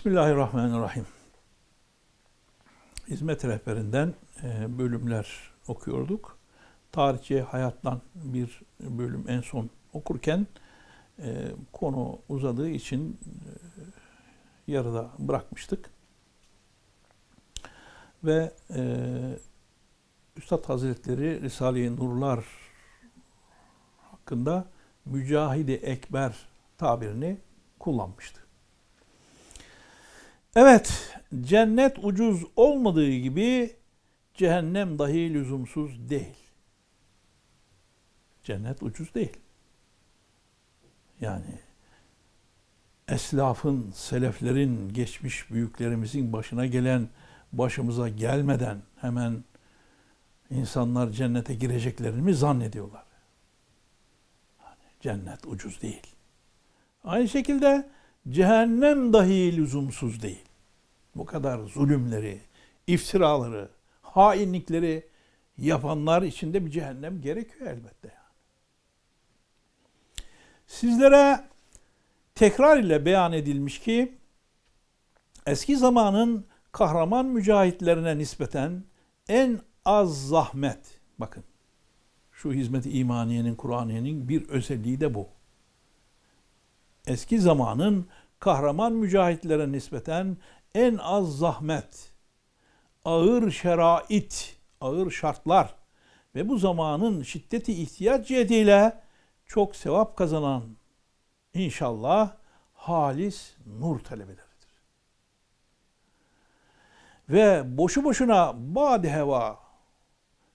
Bismillahirrahmanirrahim. Hizmet rehberinden e, bölümler okuyorduk. Tarihçi hayattan bir bölüm en son okurken e, konu uzadığı için e, yarıda bırakmıştık. Ve Üstad Hazretleri Risale-i Nurlar hakkında Mücahidi Ekber tabirini kullanmıştı. Evet, cennet ucuz olmadığı gibi cehennem dahi lüzumsuz değil. Cennet ucuz değil. Yani eslafın, seleflerin, geçmiş büyüklerimizin başına gelen, başımıza gelmeden hemen insanlar cennete gireceklerini mi zannediyorlar? Yani cennet ucuz değil. Aynı şekilde cehennem dahi lüzumsuz değil. Bu kadar zulümleri, iftiraları, hainlikleri yapanlar için de bir cehennem gerekiyor elbette yani. Sizlere tekrar ile beyan edilmiş ki eski zamanın kahraman mücahitlerine nispeten en az zahmet bakın şu hizmet-i imaniyenin, Kur'aniyenin bir özelliği de bu eski zamanın kahraman mücahitlere nispeten en az zahmet, ağır şerait, ağır şartlar ve bu zamanın şiddeti ihtiyaç cihetiyle çok sevap kazanan inşallah halis nur talebeleridir. Ve boşu boşuna badi heva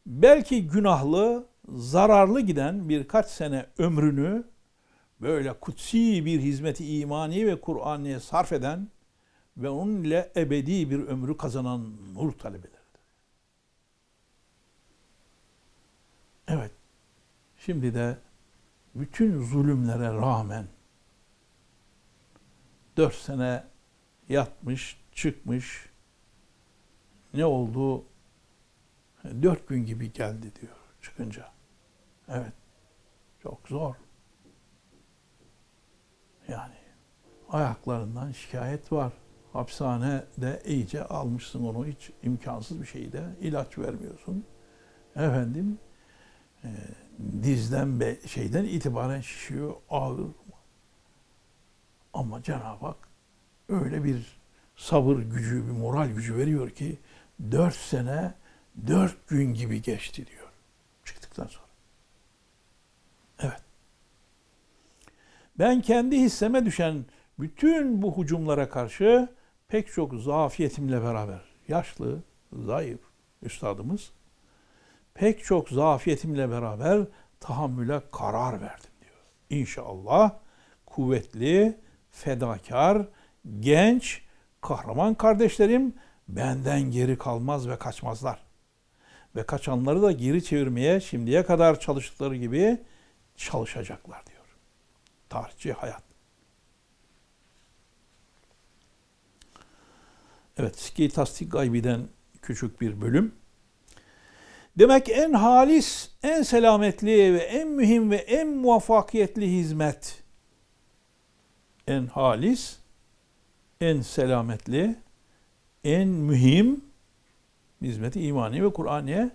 belki günahlı, zararlı giden birkaç sene ömrünü böyle kutsi bir hizmeti imani ve Kur'an'ı sarf eden ve onun ile ebedi bir ömrü kazanan nur talebeleridir. Evet, şimdi de bütün zulümlere rağmen dört sene yatmış, çıkmış, ne oldu? Dört gün gibi geldi diyor çıkınca. Evet, çok zor. Yani ayaklarından şikayet var. Hapishanede iyice almışsın onu hiç imkansız bir şeyde ilaç vermiyorsun. Efendim e, dizden be, şeyden itibaren şişiyor ağır. Ama Cenab-ı Hak öyle bir sabır gücü, bir moral gücü veriyor ki dört sene dört gün gibi geçti diyor çıktıktan sonra. Evet. Ben kendi hisseme düşen bütün bu hucumlara karşı pek çok zafiyetimle beraber yaşlı, zayıf üstadımız pek çok zafiyetimle beraber tahammüle karar verdim diyor. İnşallah kuvvetli, fedakar, genç, kahraman kardeşlerim benden geri kalmaz ve kaçmazlar. Ve kaçanları da geri çevirmeye şimdiye kadar çalıştıkları gibi çalışacaklar diyor tarihçi hayat. Evet, Ski Tasdik Gaybi'den küçük bir bölüm. Demek en halis, en selametli ve en mühim ve en muvaffakiyetli hizmet. En halis, en selametli, en mühim hizmeti imani ve Kur'aniye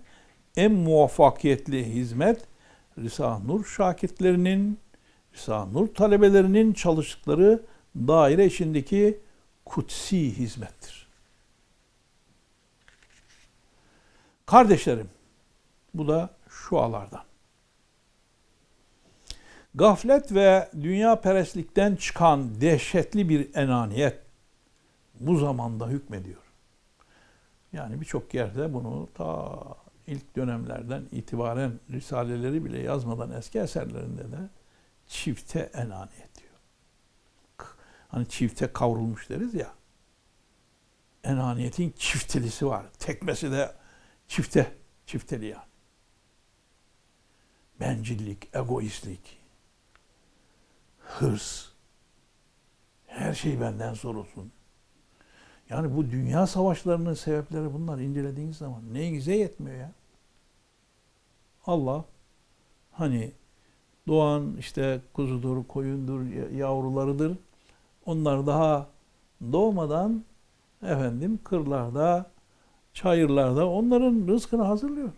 en muvaffakiyetli hizmet Risale-i Nur şakirtlerinin Risa Nur talebelerinin çalıştıkları daire içindeki kutsi hizmettir. Kardeşlerim, bu da şu alardan. Gaflet ve dünya perestlikten çıkan dehşetli bir enaniyet bu zamanda hükmediyor. Yani birçok yerde bunu ta ilk dönemlerden itibaren risaleleri bile yazmadan eski eserlerinde de çifte enaniyet diyor. Hani çifte kavrulmuş deriz ya. Enaniyetin çiftelisi var. Tekmesi de çifte, çifteli yani. Bencillik, egoistlik, hırs, her şey benden sorulsun. Yani bu dünya savaşlarının sebepleri bunlar incelediğiniz zaman neyinize yetmiyor ya? Allah hani doğan işte kuzudur, koyundur, yavrularıdır. Onlar daha doğmadan efendim kırlarda, çayırlarda onların rızkını hazırlıyor.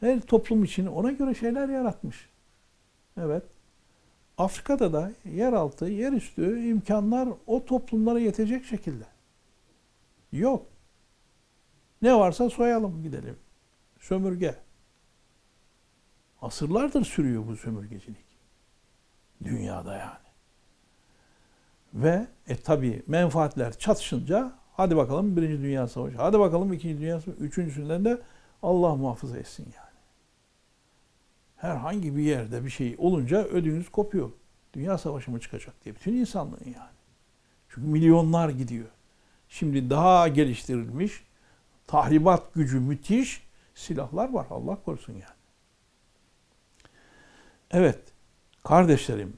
Her toplum için ona göre şeyler yaratmış. Evet. Afrika'da da yeraltı, yerüstü imkanlar o toplumlara yetecek şekilde. Yok. Ne varsa soyalım gidelim. Sömürge. Asırlardır sürüyor bu sömürgecilik. Dünyada yani. Ve e tabi menfaatler çatışınca hadi bakalım Birinci Dünya Savaşı, hadi bakalım İkinci Dünya Savaşı, üçüncüsünden de Allah muhafaza etsin yani. Herhangi bir yerde bir şey olunca ödünüz kopuyor. Dünya Savaşı mı çıkacak diye bütün insanlığın yani. Çünkü milyonlar gidiyor. Şimdi daha geliştirilmiş, tahribat gücü müthiş silahlar var. Allah korusun yani. Evet, kardeşlerim,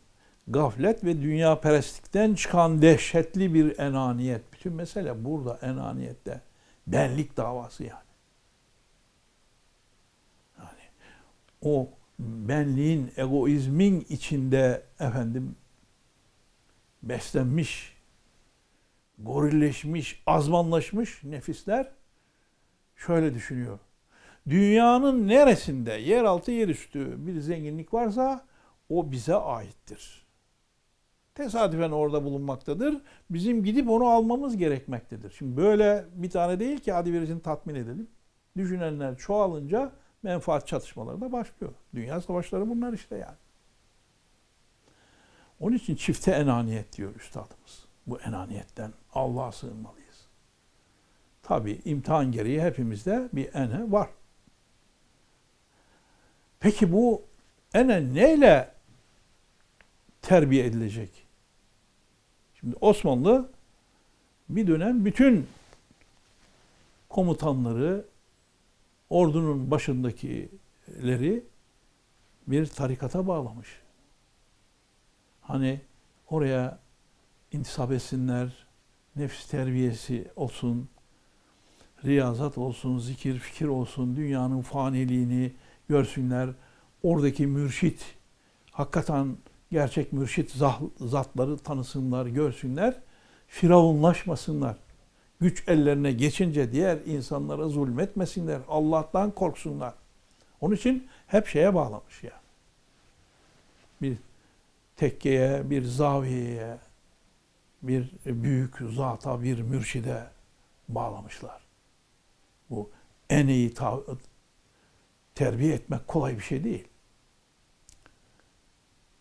gaflet ve dünya perestlikten çıkan dehşetli bir enaniyet. Bütün mesele burada enaniyette. Benlik davası yani. Yani o benliğin, egoizmin içinde efendim beslenmiş, gorilleşmiş, azmanlaşmış nefisler şöyle düşünüyor. Dünyanın neresinde yeraltı yerüstü bir zenginlik varsa o bize aittir. Tesadüfen orada bulunmaktadır. Bizim gidip onu almamız gerekmektedir. Şimdi böyle bir tane değil ki hadi birisini tatmin edelim. Düşünenler çoğalınca menfaat çatışmaları da başlıyor. Dünya savaşları bunlar işte yani. Onun için çifte enaniyet diyor üstadımız. Bu enaniyetten Allah'a sığınmalıyız. Tabi imtihan gereği hepimizde bir ene var. Peki bu ene neyle terbiye edilecek? Şimdi Osmanlı bir dönem bütün komutanları, ordunun başındakileri bir tarikata bağlamış. Hani oraya intisap etsinler, nefis terbiyesi olsun, riyazat olsun, zikir, fikir olsun, dünyanın faniliğini görsünler. Oradaki mürşit, hakikaten gerçek mürşit zatları tanısınlar, görsünler. Firavunlaşmasınlar güç ellerine geçince diğer insanlara zulmetmesinler. Allah'tan korksunlar. Onun için hep şeye bağlamış ya. Bir tekkeye, bir zaviyeye, bir büyük zata, bir mürşide bağlamışlar. Bu en iyi terbiye etmek kolay bir şey değil.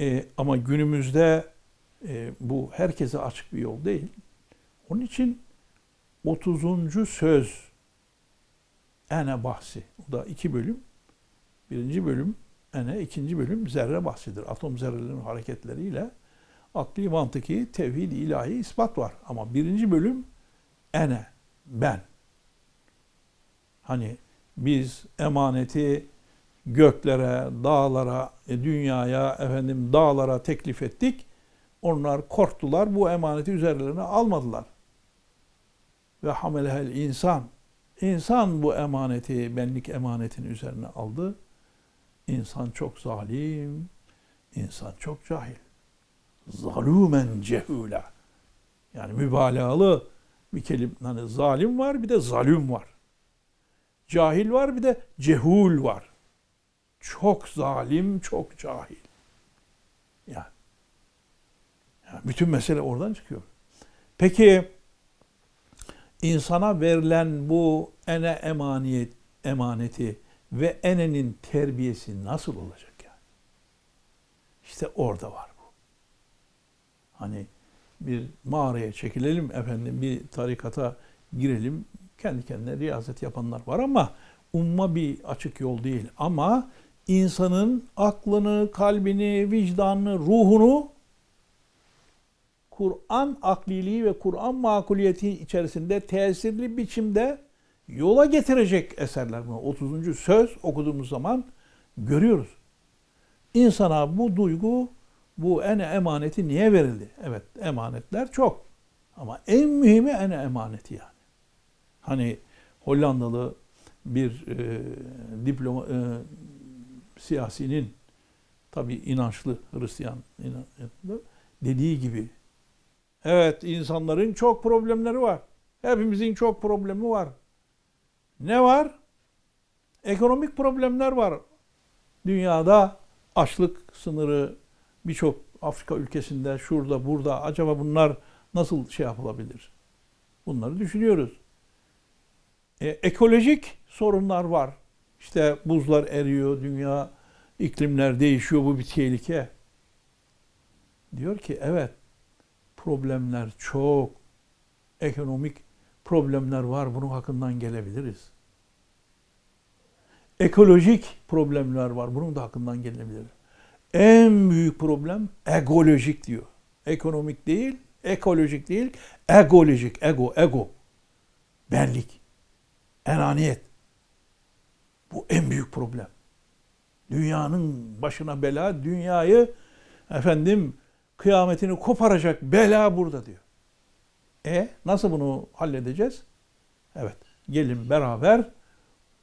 E, ama günümüzde e, bu herkese açık bir yol değil. Onun için 30. söz ene bahsi. O da iki bölüm. Birinci bölüm ene, ikinci bölüm zerre bahsidir. Atom zerrelerinin hareketleriyle akli mantıki, tevhid, ilahi ispat var. Ama birinci bölüm ene, ben. Hani biz emaneti göklere, dağlara, e, dünyaya, efendim dağlara teklif ettik. Onlar korktular, bu emaneti üzerlerine almadılar ve hamelehel insan. İnsan bu emaneti, benlik emanetini üzerine aldı. İnsan çok zalim, insan çok cahil. Zalumen cehula. Yani mübalağalı bir kelime. Hani zalim var bir de zalim var. Cahil var bir de cehul var. Çok zalim, çok cahil. Yani, yani bütün mesele oradan çıkıyor. Peki insana verilen bu ene emaniyet, emaneti ve enenin terbiyesi nasıl olacak yani? İşte orada var bu. Hani bir mağaraya çekilelim efendim, bir tarikata girelim, kendi kendine riyazet yapanlar var ama umma bir açık yol değil. Ama insanın aklını, kalbini, vicdanını, ruhunu Kur'an akliliği ve Kur'an makuliyeti içerisinde tesirli biçimde yola getirecek eserler bunu. 30. söz okuduğumuz zaman görüyoruz. İnsana bu duygu, bu en emaneti niye verildi? Evet, emanetler çok. Ama en mühimi en emaneti yani. Hani Hollandalı bir e, diploma e, siyasinin tabi inançlı Hristiyan inançlı, dediği gibi Evet, insanların çok problemleri var. Hepimizin çok problemi var. Ne var? Ekonomik problemler var. Dünyada açlık sınırı birçok Afrika ülkesinde, şurada, burada. Acaba bunlar nasıl şey yapılabilir? Bunları düşünüyoruz. E, ekolojik sorunlar var. İşte buzlar eriyor, dünya iklimler değişiyor, bu bir tehlike. Diyor ki evet problemler çok, ekonomik problemler var, bunun hakkından gelebiliriz. Ekolojik problemler var, bunun da hakkından gelebiliriz. En büyük problem egolojik diyor. Ekonomik değil, ekolojik değil, egolojik, ego, ego. Benlik, enaniyet. Bu en büyük problem. Dünyanın başına bela, dünyayı efendim kıyametini koparacak bela burada diyor. E nasıl bunu halledeceğiz? Evet, gelin beraber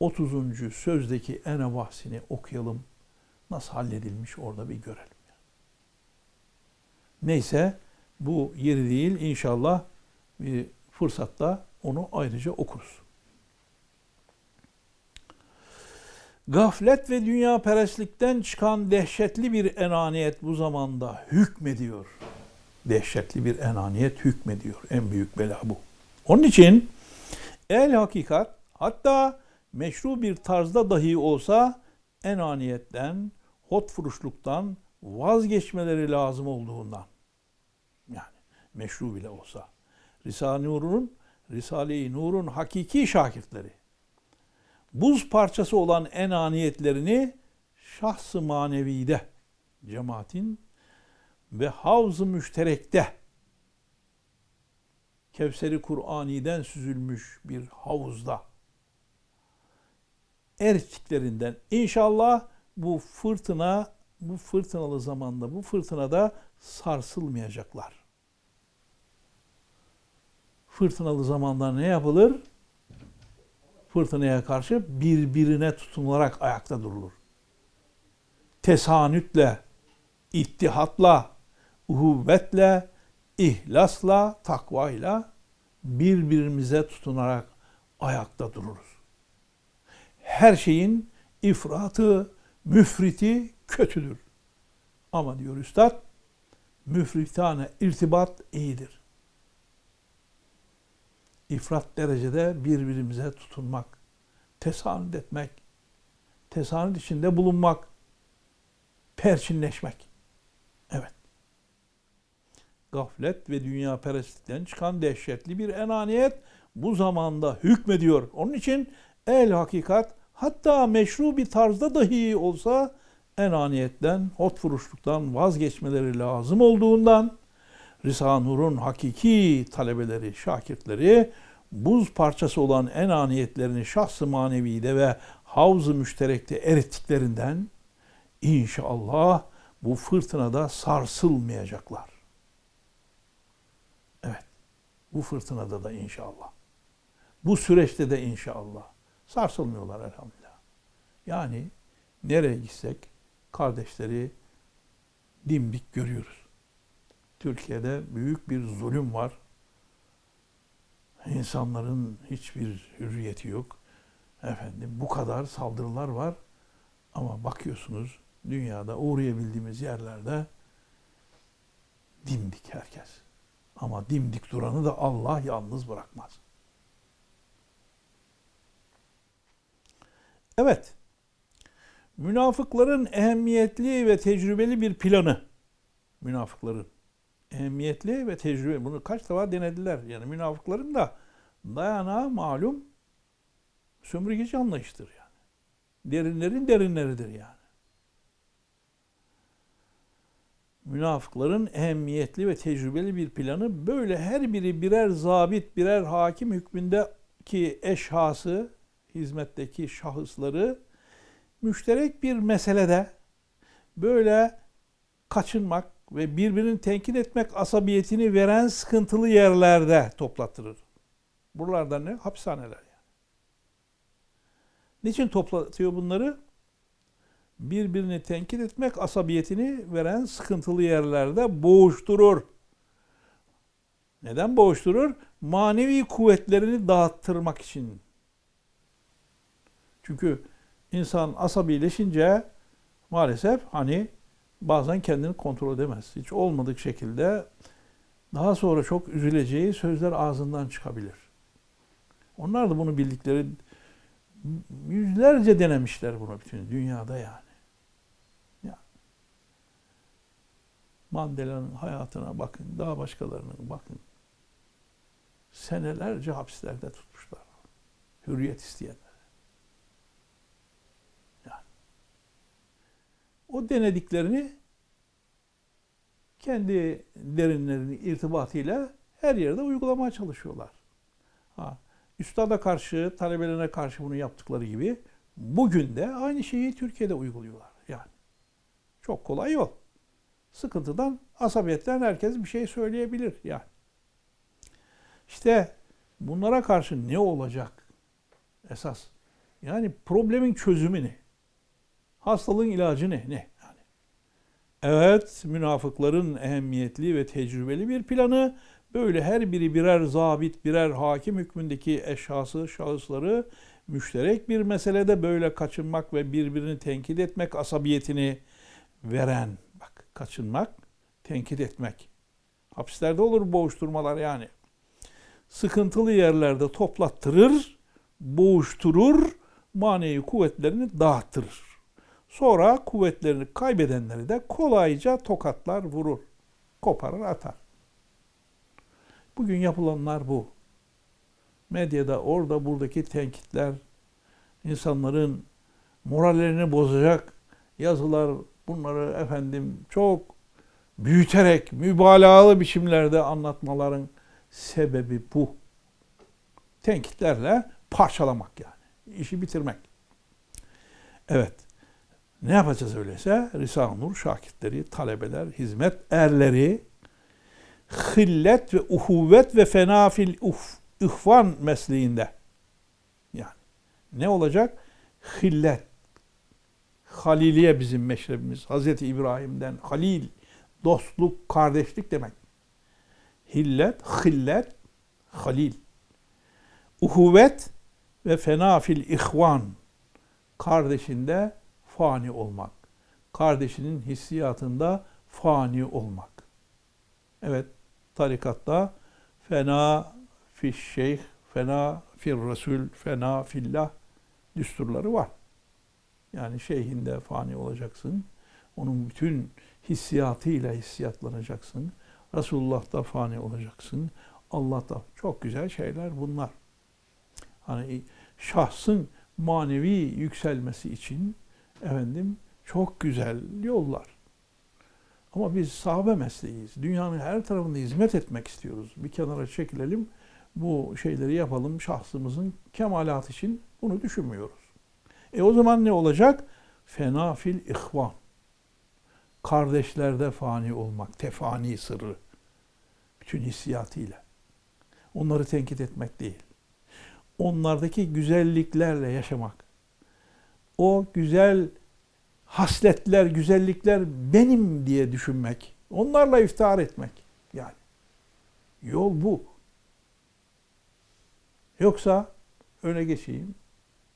30. sözdeki ene bahsini okuyalım. Nasıl halledilmiş orada bir görelim. Neyse bu yeri değil inşallah bir fırsatta onu ayrıca okuruz. Gaflet ve dünya perestlikten çıkan dehşetli bir enaniyet bu zamanda hükmediyor. Dehşetli bir enaniyet hükmediyor. En büyük bela bu. Onun için el hakikat hatta meşru bir tarzda dahi olsa enaniyetten, hotfuruşluktan vazgeçmeleri lazım olduğundan. Yani meşru bile olsa. Risale-i Nur'un, Risale-i Nur'un hakiki şakirtleri buz parçası olan enaniyetlerini şahs-ı manevide, cemaatin ve havz-ı müşterekte Kevseri Kur'ani'den süzülmüş bir havuzda erittiklerinden inşallah bu fırtına bu fırtınalı zamanda bu fırtınada sarsılmayacaklar. Fırtınalı zamanda ne yapılır? Fırtınaya karşı birbirine tutunularak ayakta durulur. Tesanütle, ittihatla, uhuvvetle, ihlasla, takvayla birbirimize tutunarak ayakta dururuz. Her şeyin ifratı, müfriti kötüdür. Ama diyor üstad, müfritane irtibat iyidir ifrat derecede birbirimize tutunmak, tesanüt etmek, tesanüt içinde bulunmak, perçinleşmek. Evet. Gaflet ve dünya perestlikten çıkan dehşetli bir enaniyet bu zamanda hükmediyor. Onun için el hakikat hatta meşru bir tarzda dahi olsa enaniyetten, hotfuruşluktan vazgeçmeleri lazım olduğundan Risale-i Nur'un hakiki talebeleri, şakirtleri buz parçası olan enaniyetlerini şahs-ı manevide ve havz-ı müşterekte erittiklerinden inşallah bu fırtınada sarsılmayacaklar. Evet. Bu fırtınada da inşallah. Bu süreçte de inşallah. Sarsılmıyorlar elhamdülillah. Yani nereye gitsek kardeşleri dimdik görüyoruz. Türkiye'de büyük bir zulüm var. İnsanların hiçbir hürriyeti yok. Efendim bu kadar saldırılar var. Ama bakıyorsunuz dünyada uğrayabildiğimiz yerlerde dimdik herkes. Ama dimdik duranı da Allah yalnız bırakmaz. Evet. Münafıkların ehemmiyetli ve tecrübeli bir planı. Münafıkların ehemmiyetli ve tecrübe. Bunu kaç defa denediler. Yani münafıkların da dayanağı malum sömürgeci anlayıştır yani. Derinlerin derinleridir yani. Münafıkların ehemmiyetli ve tecrübeli bir planı böyle her biri birer zabit, birer hakim hükmündeki eşhası, hizmetteki şahısları müşterek bir meselede böyle kaçınmak, ve birbirini tenkit etmek asabiyetini veren sıkıntılı yerlerde toplattırır. Buralarda ne? Hapishaneler yani. Niçin toplatıyor bunları? Birbirini tenkit etmek asabiyetini veren sıkıntılı yerlerde boğuşturur. Neden boğuşturur? Manevi kuvvetlerini dağıttırmak için. Çünkü insan asabileşince maalesef hani bazen kendini kontrol edemez. Hiç olmadık şekilde daha sonra çok üzüleceği sözler ağzından çıkabilir. Onlar da bunu bildikleri yüzlerce denemişler bunu bütün dünyada yani. Ya. Mandela'nın hayatına bakın, daha başkalarının bakın. Senelerce hapislerde tutmuşlar. Hürriyet isteyenler. O denediklerini kendi derinlerinin irtibatıyla her yerde uygulamaya çalışıyorlar. Ha, üstada karşı, talebelerine karşı bunu yaptıkları gibi bugün de aynı şeyi Türkiye'de uyguluyorlar. Yani çok kolay yol. Sıkıntıdan, asabiyetten herkes bir şey söyleyebilir yani. İşte bunlara karşı ne olacak esas? Yani problemin çözümü ne? Hastalığın ilacı ne? Ne? Yani. Evet, münafıkların ehemmiyetli ve tecrübeli bir planı böyle her biri birer zabit, birer hakim hükmündeki eşhası, şahısları müşterek bir meselede böyle kaçınmak ve birbirini tenkit etmek asabiyetini veren. Bak kaçınmak, tenkit etmek. Hapislerde olur boğuşturmalar yani. Sıkıntılı yerlerde toplattırır, boğuşturur, manevi kuvvetlerini dağıttırır. Sonra kuvvetlerini kaybedenleri de kolayca tokatlar vurur, koparır atar. Bugün yapılanlar bu. Medyada orada buradaki tenkitler, insanların morallerini bozacak yazılar, bunları efendim çok büyüterek, mübalağalı biçimlerde anlatmaların sebebi bu. Tenkitlerle parçalamak yani. İşi bitirmek. Evet. Ne yapacağız öyleyse? Risale-i Nur şakirtleri, talebeler, hizmet erleri, hillet ve uhuvvet ve fenafil uf, ihvan mesleğinde. Yani ne olacak? Hillet. Haliliye bizim meşrebimiz. Hazreti İbrahim'den halil, dostluk, kardeşlik demek. Hillet, hillet, halil. Uhuvvet ve fenafil ihvan. Kardeşinde fani olmak. Kardeşinin hissiyatında fani olmak. Evet, tarikatta fena fi şeyh, fena fir resul, fena fillah düsturları var. Yani şeyhinde fani olacaksın. Onun bütün hissiyatıyla hissiyatlanacaksın. Resulullah'ta fani olacaksın. Allah'ta çok güzel şeyler bunlar. Hani şahsın manevi yükselmesi için efendim çok güzel yollar. Ama biz sahabe mesleğiyiz. Dünyanın her tarafında hizmet etmek istiyoruz. Bir kenara çekilelim, bu şeyleri yapalım şahsımızın kemalat için bunu düşünmüyoruz. E o zaman ne olacak? Fena fil ihvan. Kardeşlerde fani olmak, tefani sırrı. Bütün hissiyatıyla. Onları tenkit etmek değil. Onlardaki güzelliklerle yaşamak. O güzel hasletler, güzellikler benim diye düşünmek. Onlarla iftihar etmek. Yani yol bu. Yoksa öne geçeyim.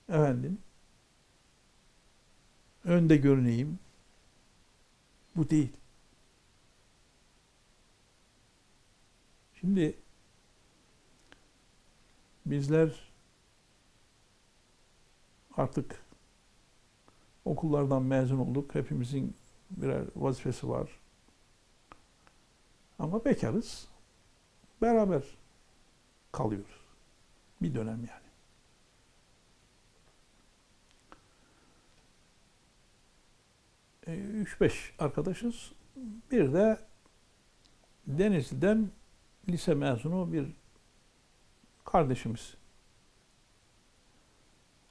Efendim önde görüneyim. Bu değil. Şimdi bizler artık okullardan mezun olduk. Hepimizin birer vazifesi var. Ama bekarız. Beraber kalıyoruz. Bir dönem yani. E, üç beş arkadaşız. Bir de Denizli'den lise mezunu bir kardeşimiz.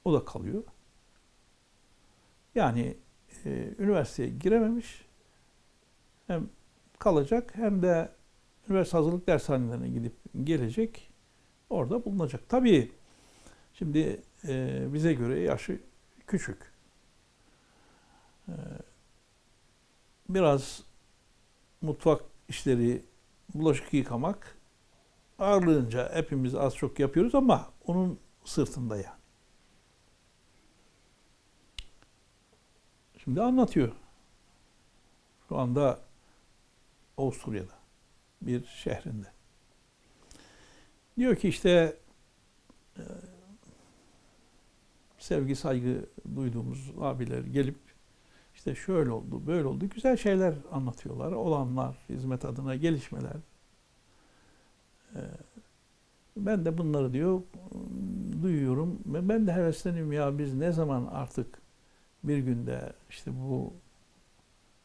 O da kalıyor. Yani e, üniversiteye girememiş. Hem kalacak hem de üniversite hazırlık dershanelerine gidip gelecek. Orada bulunacak. Tabii şimdi e, bize göre yaşı küçük. E, biraz mutfak işleri, bulaşık yıkamak ağırlığınca hepimiz az çok yapıyoruz ama onun sırtında yani. Şimdi anlatıyor. Şu anda Avusturya'da bir şehrinde. Diyor ki işte e, sevgi saygı duyduğumuz abiler gelip işte şöyle oldu, böyle oldu. Güzel şeyler anlatıyorlar. Olanlar, hizmet adına gelişmeler. Ee, Ben de bunları diyor duyuyorum. Ben de hevesleniyorum ya biz ne zaman artık bir günde işte bu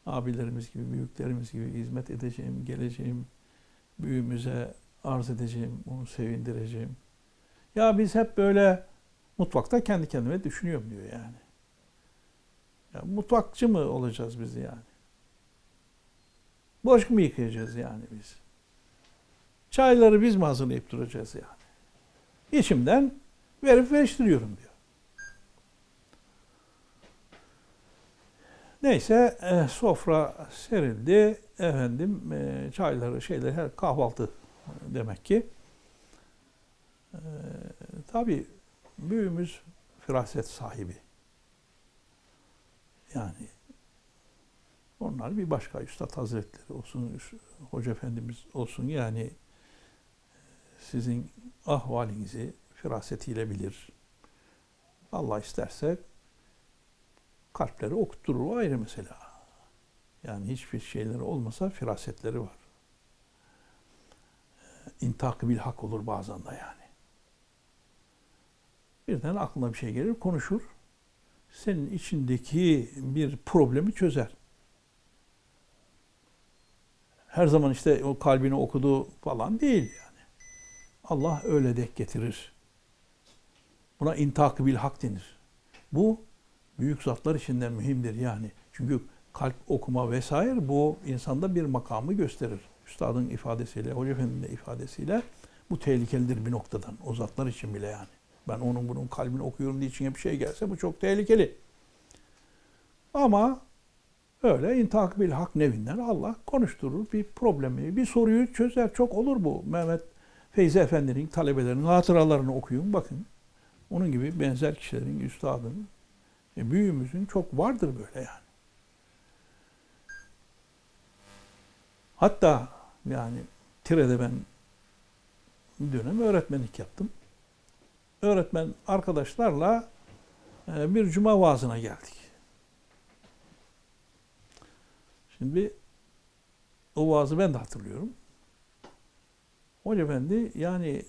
abilerimiz gibi, büyüklerimiz gibi hizmet edeceğim, geleceğim, büyüğümüze arz edeceğim, onu sevindireceğim. Ya biz hep böyle mutfakta kendi kendime düşünüyorum diyor yani. Ya mutfakçı mı olacağız biz yani? Bulaşık mı yıkayacağız yani biz? Çayları biz mi hazırlayıp duracağız yani? İçimden verip veriştiriyorum diyor. Neyse e, sofra serildi. Efendim e, çayları şeyler her kahvaltı demek ki. E, tabii büyüğümüz firaset sahibi. Yani onlar bir başka Üstad Hazretleri olsun, Hoca Efendimiz olsun yani sizin ahvalinizi firasetiyle bilir. Allah isterse kalpleri okutturur o ayrı mesela. Yani hiçbir şeyleri olmasa firasetleri var. İntak bil hak olur bazen de yani. Birden aklına bir şey gelir, konuşur. Senin içindeki bir problemi çözer. Her zaman işte o kalbini okudu falan değil yani. Allah öyle denk getirir. Buna intak bil hak denir. Bu büyük zatlar içinden mühimdir yani. Çünkü kalp okuma vesaire bu insanda bir makamı gösterir. Üstadın ifadesiyle, Hoca Efendi'nin de ifadesiyle bu tehlikelidir bir noktadan. O zatlar için bile yani. Ben onun bunun kalbini okuyorum diye içine bir şey gelse bu çok tehlikeli. Ama öyle intak bil hak nevinden Allah konuşturur bir problemi, bir soruyu çözer. Çok olur bu. Mehmet Feyzi Efendi'nin talebelerinin hatıralarını okuyun bakın. Onun gibi benzer kişilerin, üstadın, e, büyüğümüzün çok vardır böyle yani. Hatta yani Tire'de ben dönem öğretmenlik yaptım. Öğretmen arkadaşlarla e, bir cuma vaazına geldik. Şimdi o vaazı ben de hatırlıyorum. Hoca Efendi yani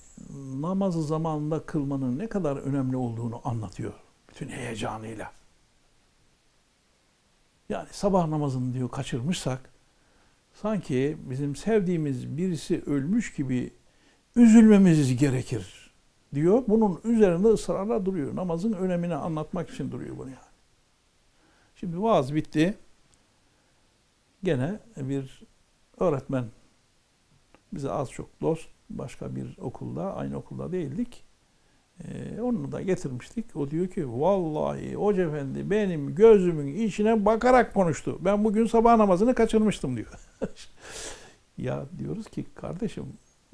namazı zamanında kılmanın ne kadar önemli olduğunu anlatıyor. Bütün heyecanıyla. Yani sabah namazını diyor kaçırmışsak sanki bizim sevdiğimiz birisi ölmüş gibi üzülmemiz gerekir diyor. Bunun üzerinde ısrarla duruyor. Namazın önemini anlatmak için duruyor bunu yani. Şimdi vaaz bitti. Gene bir öğretmen bize az çok dost başka bir okulda aynı okulda değildik. Ee, onu da getirmiştik. O diyor ki vallahi Hoca Efendi benim gözümün içine bakarak konuştu. Ben bugün sabah namazını kaçırmıştım diyor. ya diyoruz ki kardeşim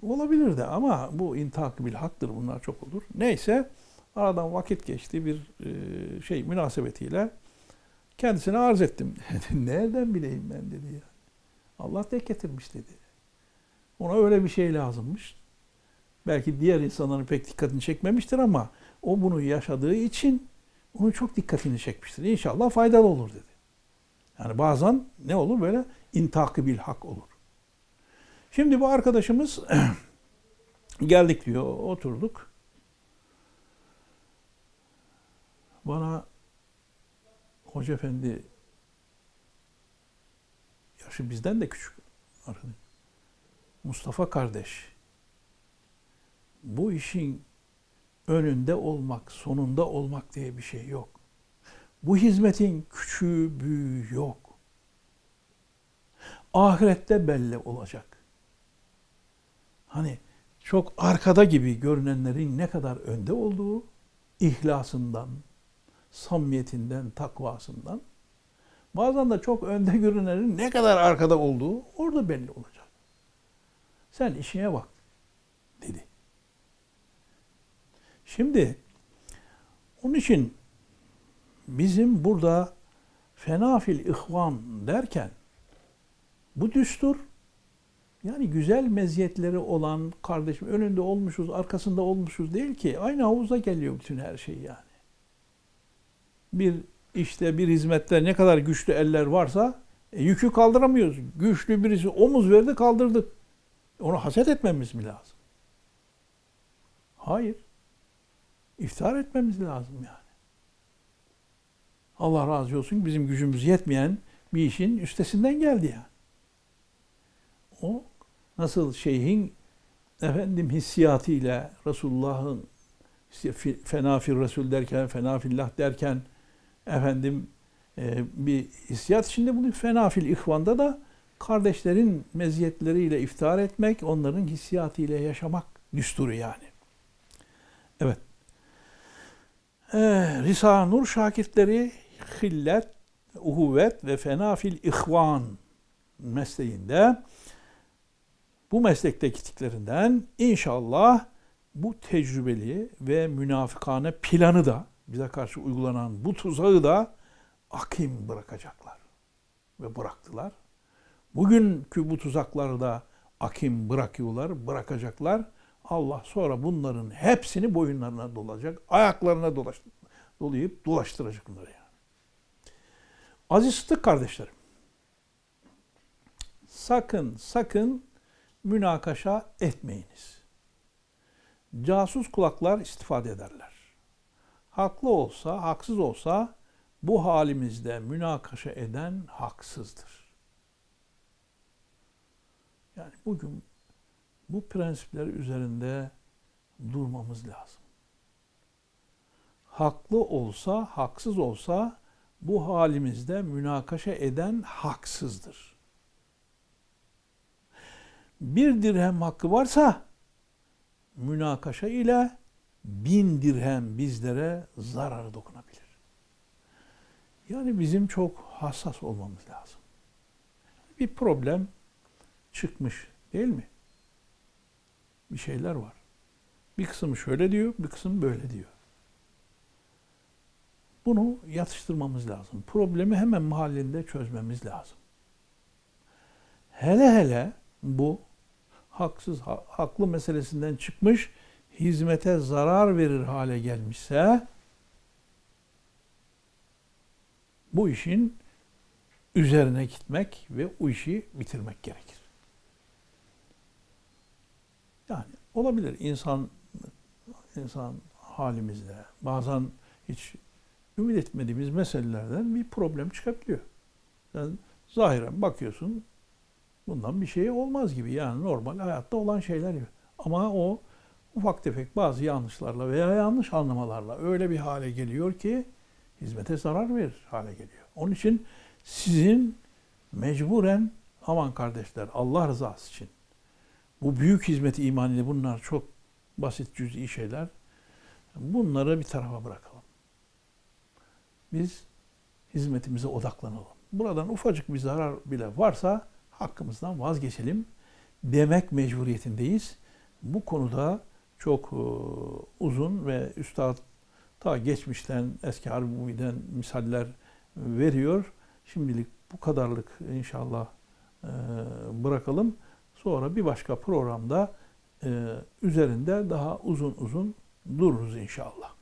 olabilir de ama bu intak bil haktır bunlar çok olur. Neyse aradan vakit geçti bir e, şey münasebetiyle kendisine arz ettim. Nereden bileyim ben dedi ya. Allah tek getirmiş dedi. Ona öyle bir şey lazımmış. Belki diğer insanların pek dikkatini çekmemiştir ama o bunu yaşadığı için onun çok dikkatini çekmiştir. İnşallah faydalı olur dedi. Yani bazen ne olur böyle intakı bil hak olur. Şimdi bu arkadaşımız geldik diyor, oturduk. Bana Hoca Efendi yaşı bizden de küçük. Mustafa kardeş bu işin önünde olmak, sonunda olmak diye bir şey yok. Bu hizmetin küçüğü, büyüğü yok. Ahirette belli olacak. Hani çok arkada gibi görünenlerin ne kadar önde olduğu, ihlasından, samimiyetinden, takvasından, bazen de çok önde görünenlerin ne kadar arkada olduğu orada belli olacak. Sen işine bak. dedi. Şimdi onun için bizim burada fenafil ihvan derken bu düstur yani güzel meziyetleri olan kardeşim önünde olmuşuz, arkasında olmuşuz değil ki. Aynı havuza geliyor bütün her şey yani. Bir işte bir hizmette ne kadar güçlü eller varsa e, yükü kaldıramıyoruz. Güçlü birisi omuz verdi kaldırdık. Onu haset etmemiz mi lazım? Hayır. İftihar etmemiz lazım yani. Allah razı olsun bizim gücümüz yetmeyen bir işin üstesinden geldi yani. O nasıl şeyhin efendim hissiyatıyla Resulullah'ın işte fena fil Resul derken, fena fillah derken efendim e, bir hissiyat içinde bulunuyor. Fena fil ihvanda da kardeşlerin meziyetleriyle iftihar etmek, onların hissiyatıyla yaşamak düsturu yani. Evet. Ee, Risale-i Nur şakirtleri hillet, uhuvvet ve fena fil ihvan mesleğinde bu meslekteki tiklerinden inşallah bu tecrübeli ve münafıkane planı da bize karşı uygulanan bu tuzağı da akim bırakacaklar. Ve bıraktılar. Bugünkü bu tuzakları da akim bırakıyorlar, bırakacaklar. Allah sonra bunların hepsini boyunlarına dolacak, ayaklarına dolaş, dolayıp dolaştıracak bunları yani. Aziz Sıddık kardeşlerim, sakın sakın münakaşa etmeyiniz. Casus kulaklar istifade ederler. Haklı olsa, haksız olsa bu halimizde münakaşa eden haksızdır. Yani bugün bu prensipler üzerinde durmamız lazım. Haklı olsa, haksız olsa bu halimizde münakaşa eden haksızdır. Bir dirhem hakkı varsa münakaşa ile bin dirhem bizlere zararı dokunabilir. Yani bizim çok hassas olmamız lazım. Bir problem çıkmış değil mi? Bir şeyler var. Bir kısmı şöyle diyor, bir kısım böyle diyor. Bunu yatıştırmamız lazım. Problemi hemen mahallinde çözmemiz lazım. Hele hele bu haksız, ha- haklı meselesinden çıkmış, hizmete zarar verir hale gelmişse bu işin üzerine gitmek ve o işi bitirmek gerekir. Yani olabilir insan insan halimizde bazen hiç ümit etmediğimiz meselelerden bir problem çıkabiliyor. Yani zahiren bakıyorsun bundan bir şey olmaz gibi yani normal hayatta olan şeyler gibi. Ama o ufak tefek bazı yanlışlarla veya yanlış anlamalarla öyle bir hale geliyor ki hizmete zarar verir hale geliyor. Onun için sizin mecburen aman kardeşler Allah rızası için bu büyük hizmeti iman ile bunlar çok basit cüz'i şeyler. Bunları bir tarafa bırakalım. Biz hizmetimize odaklanalım. Buradan ufacık bir zarar bile varsa hakkımızdan vazgeçelim demek mecburiyetindeyiz. Bu konuda çok e, uzun ve üstad ta geçmişten eski harbiden misaller veriyor. Şimdilik bu kadarlık inşallah e, bırakalım. Sonra bir başka programda e, üzerinde daha uzun uzun dururuz inşallah.